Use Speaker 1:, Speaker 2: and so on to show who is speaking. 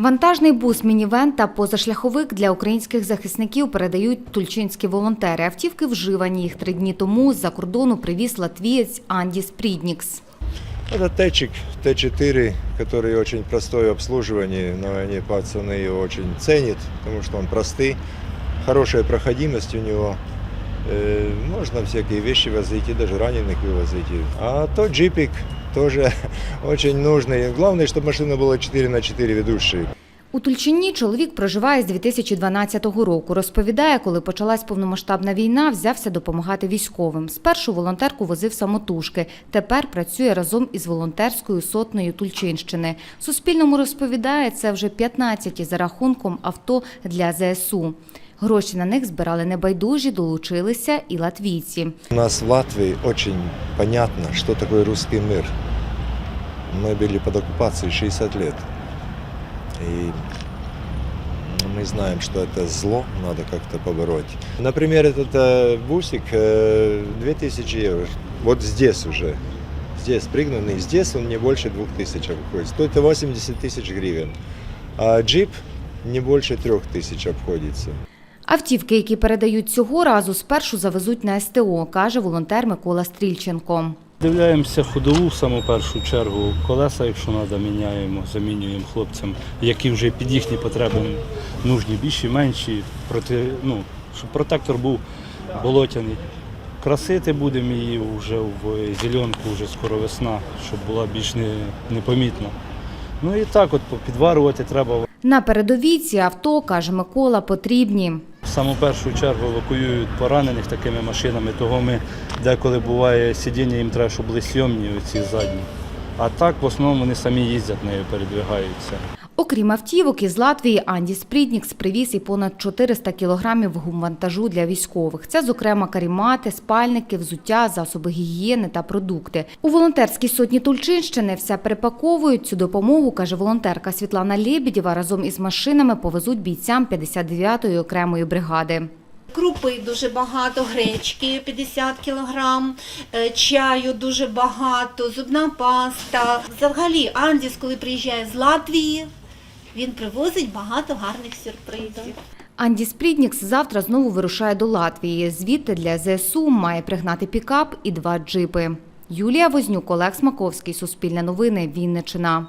Speaker 1: Вантажний бус, мінівен та позашляховик для українських захисників передають тульчинські волонтери. Автівки вживані. Їх три дні тому з-за кордону привіз латвієць Андіс Пріднікс.
Speaker 2: Это Т-чик, Т4, который очень простой в обслуживании, но они пацаны его очень ценят, потому что он простый, хорошая проходимость у него. Э, Можно всякие вещи возить, и даже раненых вывозить. А тот джипик тоже очень нужный. Главное, чтобы машина была 4 на 4 ведущие.
Speaker 1: У Тульчині чоловік проживає з 2012 року. Розповідає, коли почалась повномасштабна війна, взявся допомагати військовим. Спершу волонтерку возив самотужки. Тепер працює разом із волонтерською сотнею Тульчинщини. Суспільному розповідає, це вже 15 за рахунком авто для ЗСУ. Гроші на них збирали небайдужі, долучилися і латвійці.
Speaker 2: У нас в Латвии очень понятно, что такое русский мир. Мы были под оккупацией 60 лет. И мы знаем, что это зло, надо как-то побороть. Например, этот э, бусик э, 2000 евро. Вот здесь уже. Здесь пригнанный. Здесь он не больше 2000 обходит. Стоит 80 тысяч гривен. А джип не больше 3000 обходится.
Speaker 1: Автівки, які передають цього разу, спершу завезуть на СТО, каже волонтер Микола Стрільченко.
Speaker 3: Дивляємося ходову в саму першу чергу. Колеса, якщо треба, міняємо, замінюємо хлопцям, які вже під їхні потреби нужні, більші, менші, проти, ну, щоб протектор був болотяний. Красити будемо її вже в зеленку, вже скоро весна, щоб була більш не, непомітна. Ну і так от підварювати треба.
Speaker 1: На передовій ці авто, каже Микола, потрібні.
Speaker 3: В саму першу чергу евакуюють поранених такими машинами, того ми деколи буває сидіння, їм треба, щоб були сйомні оці задні. А так в основному вони самі їздять нею, передвигаються.
Speaker 1: Окрім автівок, із Латвії Анді Спріднікс привіз і понад 400 кілограмів гумвантажу для військових. Це, зокрема, карімати, спальники, взуття, засоби гігієни та продукти. У волонтерській сотні Тульчинщини все перепаковують. Цю допомогу, каже волонтерка Світлана Лєбідєва, разом із машинами повезуть бійцям 59-ї окремої бригади.
Speaker 4: Крупи дуже багато, гречки 50 кілограм, е, чаю дуже багато, зубна паста. Взагалі, Андіс, коли приїжджає з Латвії, він привозить багато гарних сюрпризів.
Speaker 1: Анді Спріднікс завтра знову вирушає до Латвії. Звідти для ЗСУ має пригнати пікап і два джипи. Юлія Вознюк, Олег Смаковський, Суспільне новини, Вінниччина.